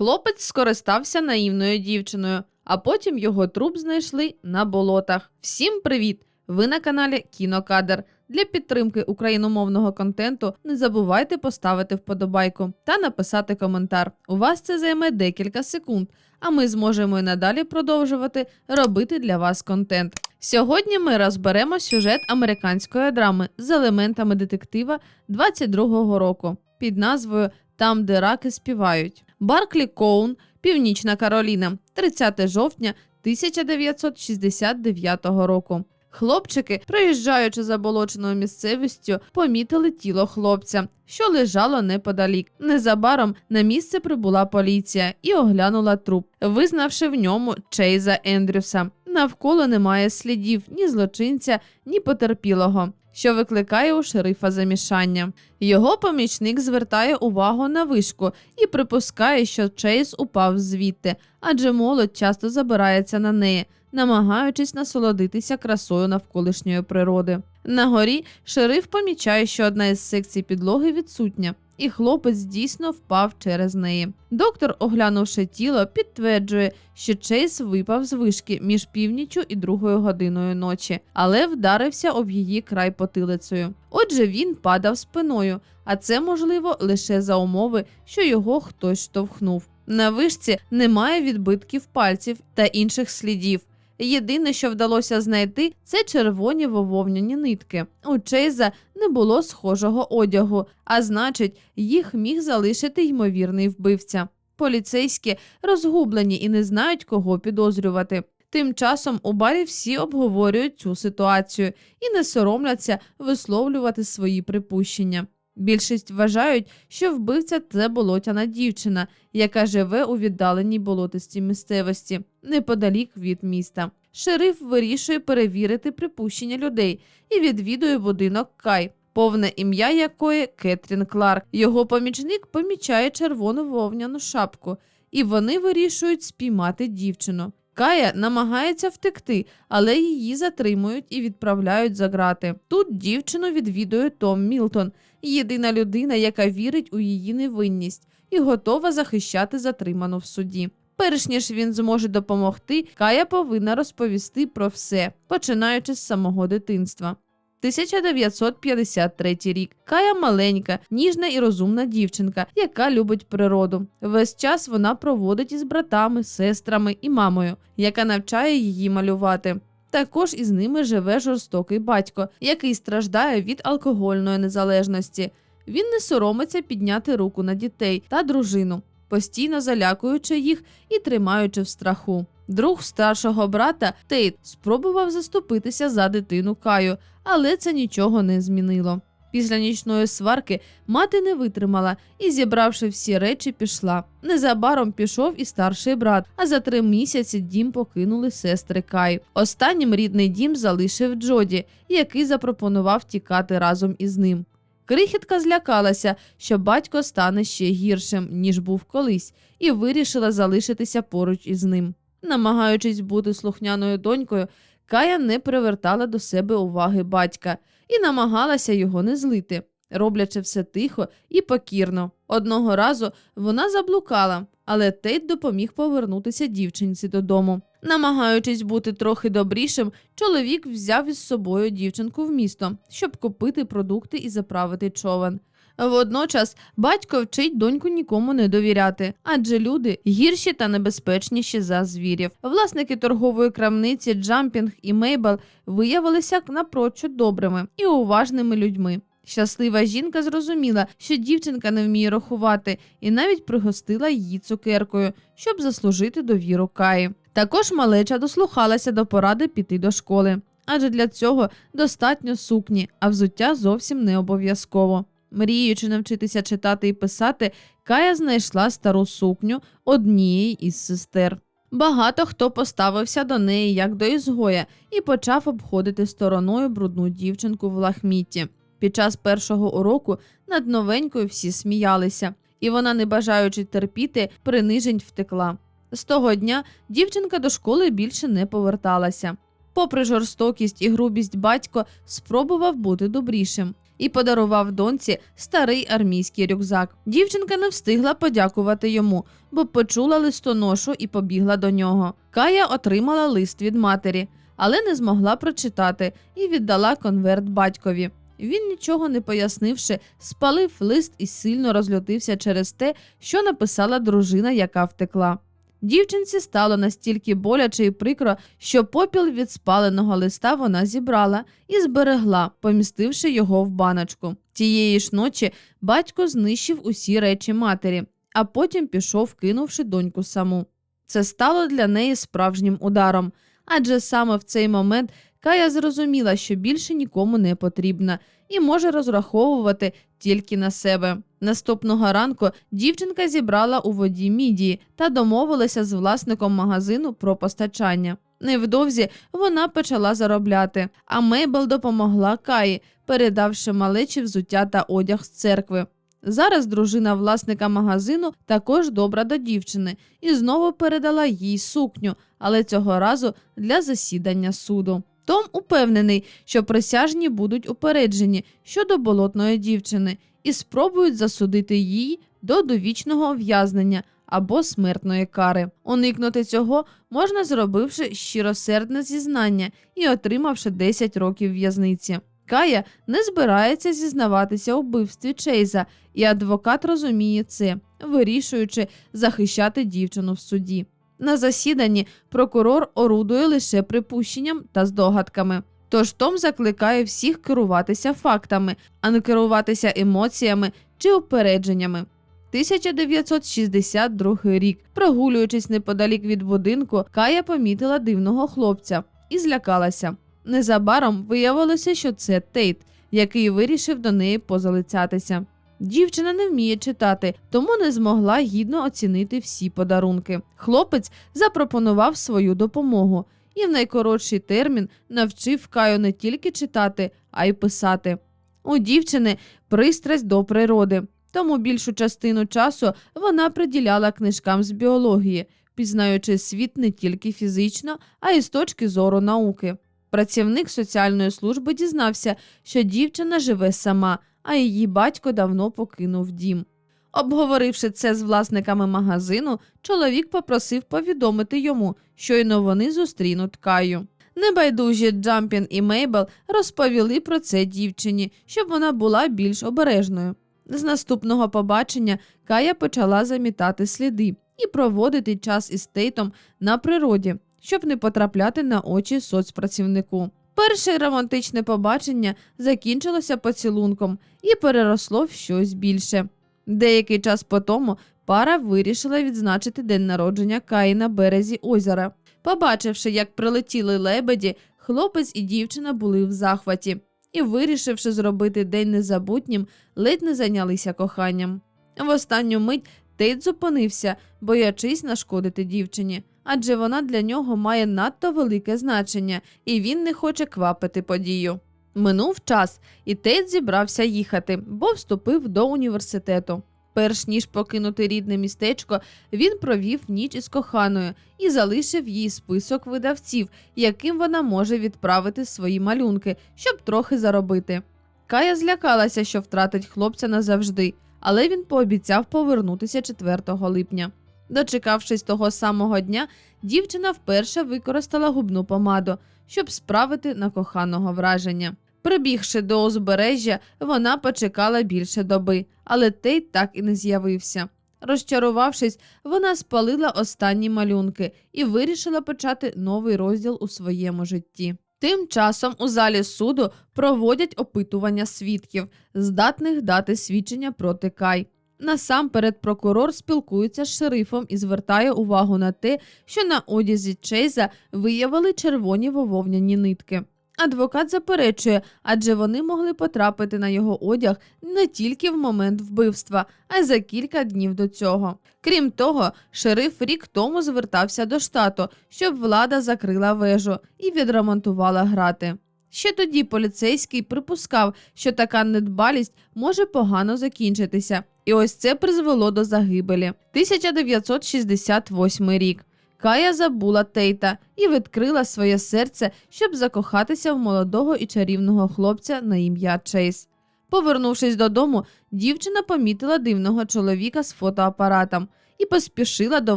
Хлопець скористався наївною дівчиною, а потім його труп знайшли на болотах. Всім привіт! Ви на каналі Кінокадр. Для підтримки україномовного контенту не забувайте поставити вподобайку та написати коментар. У вас це займе декілька секунд, а ми зможемо і надалі продовжувати робити для вас контент. Сьогодні ми розберемо сюжет американської драми з елементами детектива 22-го року під назвою Там, де раки співають. Барклі Коун, Північна Кароліна, 30 жовтня 1969 року. Хлопчики, проїжджаючи заболоченою місцевістю, помітили тіло хлопця, що лежало неподалік. Незабаром на місце прибула поліція і оглянула труп, визнавши в ньому Чейза Ендрюса. Навколо немає слідів ні злочинця, ні потерпілого, що викликає у шерифа замішання. Його помічник звертає увагу на вишку і припускає, що Чейз упав звідти, адже молодь часто забирається на неї намагаючись насолодитися красою навколишньої природи. На горі шериф помічає, що одна із секцій підлоги відсутня, і хлопець дійсно впав через неї. Доктор, оглянувши тіло, підтверджує, що Чейз випав з вишки між північю і другою годиною ночі, але вдарився об її край потилицею. Отже, він падав спиною, а це можливо лише за умови, що його хтось штовхнув. На вишці немає відбитків пальців та інших слідів. Єдине, що вдалося знайти, це червоні вововняні нитки. У Чейза не було схожого одягу, а значить, їх міг залишити ймовірний вбивця. Поліцейські розгублені і не знають, кого підозрювати. Тим часом у барі всі обговорюють цю ситуацію і не соромляться висловлювати свої припущення. Більшість вважають, що вбивця це болотяна дівчина, яка живе у віддаленій болотистій місцевості, неподалік від міста. Шериф вирішує перевірити припущення людей і відвідує будинок Кай, повне ім'я якої Кетрін Кларк. Його помічник помічає червону вовняну шапку, і вони вирішують спіймати дівчину. Кая намагається втекти, але її затримують і відправляють за грати. Тут дівчину відвідує Том Мілтон, єдина людина, яка вірить у її невинність і готова захищати затриману в суді. Перш ніж він зможе допомогти, Кая повинна розповісти про все, починаючи з самого дитинства. 1953 рік. Кая маленька, ніжна і розумна дівчинка, яка любить природу. Весь час вона проводить із братами, сестрами і мамою, яка навчає її малювати. Також із ними живе жорстокий батько, який страждає від алкогольної незалежності. Він не соромиться підняти руку на дітей та дружину, постійно залякуючи їх і тримаючи в страху. Друг старшого брата Тейт спробував заступитися за дитину Каю, але це нічого не змінило. Після нічної сварки мати не витримала і, зібравши всі речі, пішла. Незабаром пішов і старший брат, а за три місяці дім покинули сестри Кай. Останнім рідний дім залишив Джоді, який запропонував тікати разом із ним. Крихітка злякалася, що батько стане ще гіршим, ніж був колись, і вирішила залишитися поруч із ним. Намагаючись бути слухняною донькою, Кая не привертала до себе уваги батька і намагалася його не злити, роблячи все тихо і покірно. Одного разу вона заблукала, але Тейт допоміг повернутися дівчинці додому. Намагаючись бути трохи добрішим, чоловік взяв із собою дівчинку в місто, щоб купити продукти і заправити човен. Водночас батько вчить доньку нікому не довіряти, адже люди гірші та небезпечніші за звірів. Власники торгової крамниці Джампінг і Мейбл виявилися напрочуд добрими і уважними людьми. Щаслива жінка зрозуміла, що дівчинка не вміє рахувати, і навіть пригостила її цукеркою, щоб заслужити довіру Каї. Також малеча дослухалася до поради піти до школи, адже для цього достатньо сукні, а взуття зовсім не обов'язково. Мріючи навчитися читати і писати, Кая знайшла стару сукню однієї із сестер. Багато хто поставився до неї як до ізгоя і почав обходити стороною брудну дівчинку в лахмітті. Під час першого уроку над новенькою всі сміялися, і вона, не бажаючи терпіти, принижень втекла. З того дня дівчинка до школи більше не поверталася. Попри жорстокість і грубість батько спробував бути добрішим. і подарував доньці старий армійський рюкзак. Дівчинка не встигла подякувати йому, бо почула листоношу і побігла до нього. Кая отримала лист від матері, але не змогла прочитати і віддала конверт батькові. Він, нічого не пояснивши, спалив лист і сильно розлютився через те, що написала дружина, яка втекла. Дівчинці стало настільки боляче і прикро, що попіл від спаленого листа вона зібрала і зберегла, помістивши його в баночку. Тієї ж ночі батько знищив усі речі матері, а потім пішов, кинувши доньку саму. Це стало для неї справжнім ударом, адже саме в цей момент Кая зрозуміла, що більше нікому не потрібна, і може розраховувати тільки на себе. Наступного ранку дівчинка зібрала у воді мідії та домовилася з власником магазину про постачання. Невдовзі вона почала заробляти, а Мейбл допомогла Каї, передавши малечі взуття та одяг з церкви. Зараз дружина власника магазину також добра до дівчини і знову передала їй сукню, але цього разу для засідання суду. Том упевнений, що присяжні будуть упереджені щодо болотної дівчини і спробують засудити її до довічного ув'язнення або смертної кари. Уникнути цього можна, зробивши щиросердне зізнання і отримавши 10 років в'язниці. Кая не збирається зізнаватися у вбивстві Чейза, і адвокат розуміє це, вирішуючи захищати дівчину в суді. На засіданні прокурор орудує лише припущенням та здогадками. Тож Том закликає всіх керуватися фактами, а не керуватися емоціями чи упередженнями. 1962 рік, прогулюючись неподалік від будинку, Кая помітила дивного хлопця і злякалася. Незабаром виявилося, що це Тейт, який вирішив до неї позалицятися. Дівчина не вміє читати, тому не змогла гідно оцінити всі подарунки. Хлопець запропонував свою допомогу і в найкоротший термін навчив Каю не тільки читати, а й писати. У дівчини пристрасть до природи, тому більшу частину часу вона приділяла книжкам з біології, пізнаючи світ не тільки фізично, а й з точки зору науки. Працівник соціальної служби дізнався, що дівчина живе сама, а її батько давно покинув дім. Обговоривши це з власниками магазину, чоловік попросив повідомити йому, щойно вони зустрінуть Каю. Небайдужі Джампін і Мейбл розповіли про це дівчині, щоб вона була більш обережною. З наступного побачення Кая почала замітати сліди і проводити час із Тейтом на природі, щоб не потрапляти на очі соцпрацівнику. Перше романтичне побачення закінчилося поцілунком і переросло в щось більше. Деякий час по тому пара вирішила відзначити день народження Каї на березі озера. Побачивши, як прилетіли лебеді, хлопець і дівчина були в захваті і, вирішивши зробити день незабутнім, ледь не зайнялися коханням. В останню мить Тейт зупинився, боячись нашкодити дівчині, адже вона для нього має надто велике значення, і він не хоче квапити подію. Минув час, і Тейт зібрався їхати, бо вступив до університету. Перш ніж покинути рідне містечко, він провів ніч із коханою і залишив їй список видавців, яким вона може відправити свої малюнки, щоб трохи заробити. Кая злякалася, що втратить хлопця назавжди, але він пообіцяв повернутися 4 липня. Дочекавшись того самого дня, дівчина вперше використала губну помаду, щоб справити на коханого враження. Прибігши до узбережжя, вона почекала більше доби, але Тейт так і не з'явився. Розчарувавшись, вона спалила останні малюнки і вирішила почати новий розділ у своєму житті. Тим часом у залі суду проводять опитування свідків, здатних дати свідчення проти Кай. Насамперед прокурор спілкується з шерифом і звертає увагу на те, що на одязі Чейза виявили червоні вововняні нитки. Адвокат заперечує, адже вони могли потрапити на його одяг не тільки в момент вбивства, а й за кілька днів до цього. Крім того, шериф рік тому звертався до штату, щоб влада закрила вежу і відремонтувала грати. Ще тоді поліцейський припускав, що така недбалість може погано закінчитися, і ось це призвело до загибелі. 1968 рік. Кая забула Тейта і відкрила своє серце, щоб закохатися в молодого і чарівного хлопця на ім'я Чейз. Повернувшись додому, дівчина помітила дивного чоловіка з фотоапаратом і поспішила до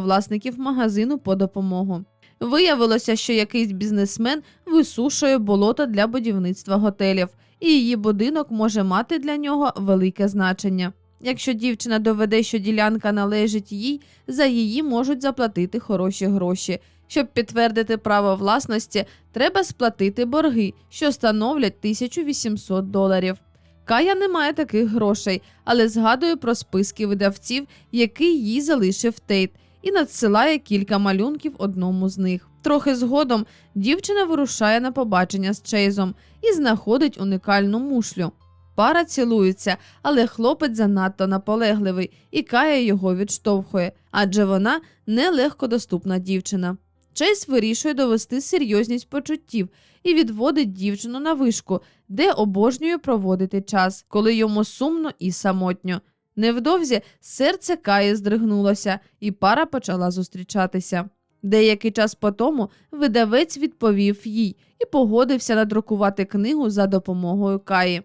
власників магазину по допомогу. Виявилося, що якийсь бізнесмен висушує болото для будівництва готелів, і її будинок може мати для нього велике значення. Якщо дівчина доведе, що ділянка належить їй, за її можуть заплатити хороші гроші. Щоб підтвердити право власності, треба сплатити борги, що становлять 1800 доларів. Кая не має таких грошей, але згадує про списки видавців, який їй залишив Тейт, і надсилає кілька малюнків одному з них. Трохи згодом дівчина вирушає на побачення з Чейзом і знаходить уникальну мушлю. Пара цілується, але хлопець занадто наполегливий і Кая його відштовхує, адже вона нелегкодоступна дівчина. Чейз вирішує довести серйозність почуттів і відводить дівчину на вишку, де обожнює проводити час, коли йому сумно і самотньо. Невдовзі серце Каї здригнулося, і пара почала зустрічатися. Деякий час по тому видавець відповів їй і погодився надрукувати книгу за допомогою Каї.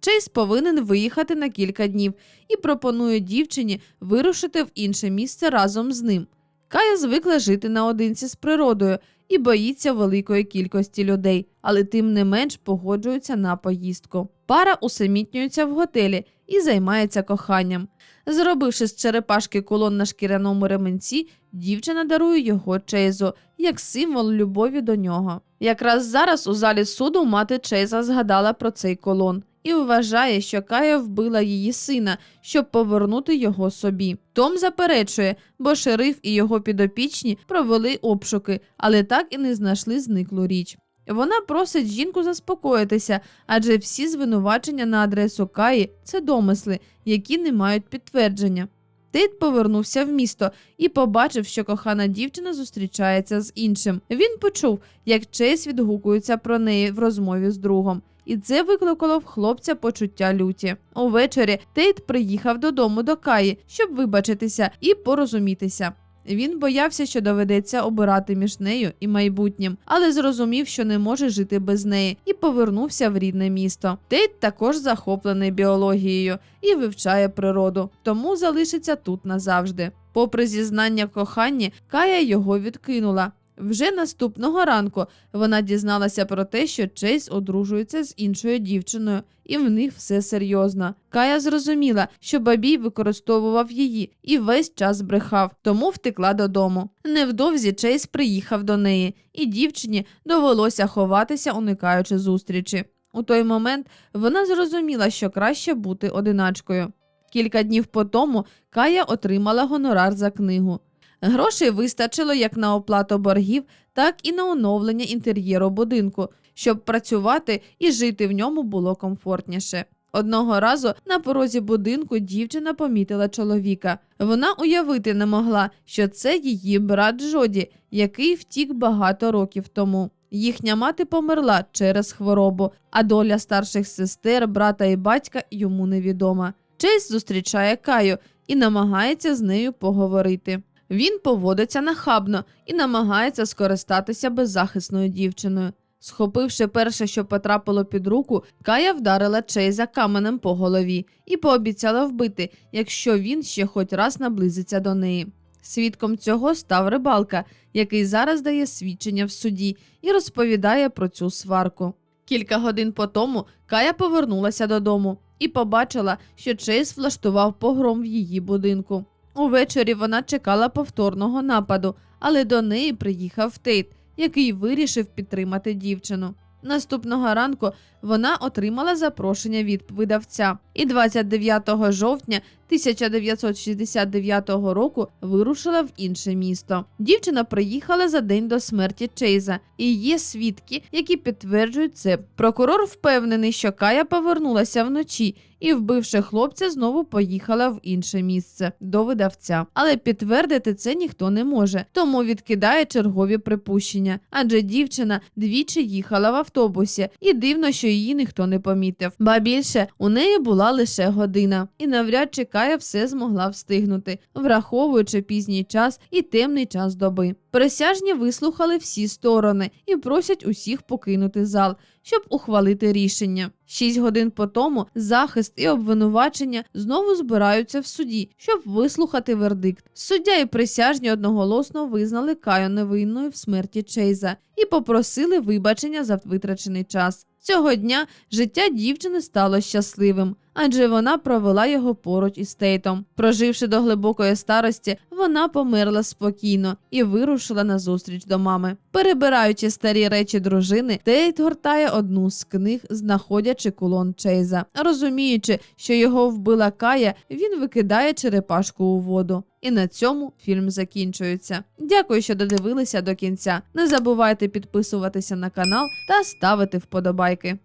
Чейз повинен виїхати на кілька днів і пропонує дівчині вирушити в інше місце разом з ним. Кая звикла жити наодинці з природою і боїться великої кількості людей, але тим не менш погоджується на поїздку. Пара усамітнюється в готелі і займається коханням. Зробивши з черепашки кулон на шкіряному ременці, дівчина дарує його Чейзу як символ любові до нього. Якраз зараз у залі суду мати Чейза згадала про цей колон і вважає, що Кая вбила її сина, щоб повернути його собі. Том заперечує, бо шериф і його підопічні провели обшуки, але так і не знайшли зниклу річ. Вона просить жінку заспокоїтися, адже всі звинувачення на адресу Каї це домисли, які не мають підтвердження. Тейт повернувся в місто і побачив, що кохана дівчина зустрічається з іншим. Він почув, як Чейз відгукується про неї в розмові з другом. І це викликало в хлопця почуття люті. Увечері Тейт приїхав додому до Каї, щоб вибачитися і порозумітися. Він боявся, що доведеться обирати між нею і майбутнім, але зрозумів, що не може жити без неї, і повернувся в рідне місто. Тейт також захоплений біологією і вивчає природу, тому залишиться тут назавжди. Попри зізнання в коханні, Кая його відкинула. Вже наступного ранку вона дізналася про те, що Чейз одружується з іншою дівчиною, і в них все серйозно. Кая зрозуміла, що бабій використовував її і весь час брехав, тому втекла додому. Невдовзі Чейз приїхав до неї, і дівчині довелося ховатися, уникаючи зустрічі. У той момент вона зрозуміла, що краще бути одиначкою. Кілька днів по тому Кая отримала гонорар за книгу. Грошей вистачило як на оплату боргів, так і на оновлення інтер'єру будинку, щоб працювати і жити в ньому було комфортніше. Одного разу на порозі будинку дівчина помітила чоловіка. Вона уявити не могла, що це її брат Джоді, який втік багато років тому. Їхня мати померла через хворобу, а доля старших сестер, брата і батька йому невідома. Чейз зустрічає Каю і намагається з нею поговорити. Він поводиться нахабно і намагається скористатися беззахисною дівчиною. Схопивши перше, що потрапило під руку, Кая вдарила Чейза каменем по голові і пообіцяла вбити, якщо він ще хоч раз наблизиться до неї. Свідком цього став рибалка, який зараз дає свідчення в суді і розповідає про цю сварку. Кілька годин по тому Кая повернулася додому і побачила, що Чейз влаштував погром в її будинку. Увечері вона чекала повторного нападу, але до неї приїхав Тейт, який вирішив підтримати дівчину. Наступного ранку вона отримала запрошення від видавця і 29 жовтня 1969 року вирушила в інше місто. Дівчина приїхала за день до смерті Чейза, і є свідки, які підтверджують це. Прокурор впевнений, що Кая повернулася вночі і, вбивши хлопця, знову поїхала в інше місце до видавця. Але підтвердити це ніхто не може, тому відкидає чергові припущення. Адже дівчина двічі їхала в автобусі, і дивно, що її ніхто не помітив. Ба більше у неї була лише година, і навряд чи Кая все змогла встигнути, враховуючи пізній час і темний час доби. Присяжні вислухали всі сторони і просять усіх покинути зал, щоб ухвалити рішення. Шість годин по тому захист і обвинувачення знову збираються в суді, щоб вислухати вердикт. Суддя і присяжні одноголосно визнали Каю невинною в смерті Чейза і попросили вибачення за витрачений час. Цього дня життя дівчини стало щасливим, адже вона провела його поруч із Тейтом. Проживши до глибокої старості, вона померла спокійно і вирушила на зустріч до мами. Перебираючи старі речі дружини, Тейт гортає одну з книг, знаходячи кулон Чейза. Розуміючи, що його вбила Кая, він викидає черепашку у воду. І на цьому фільм закінчується. Дякую, що додивилися до кінця. Не забувайте підписуватися на канал та ставити вподобайки.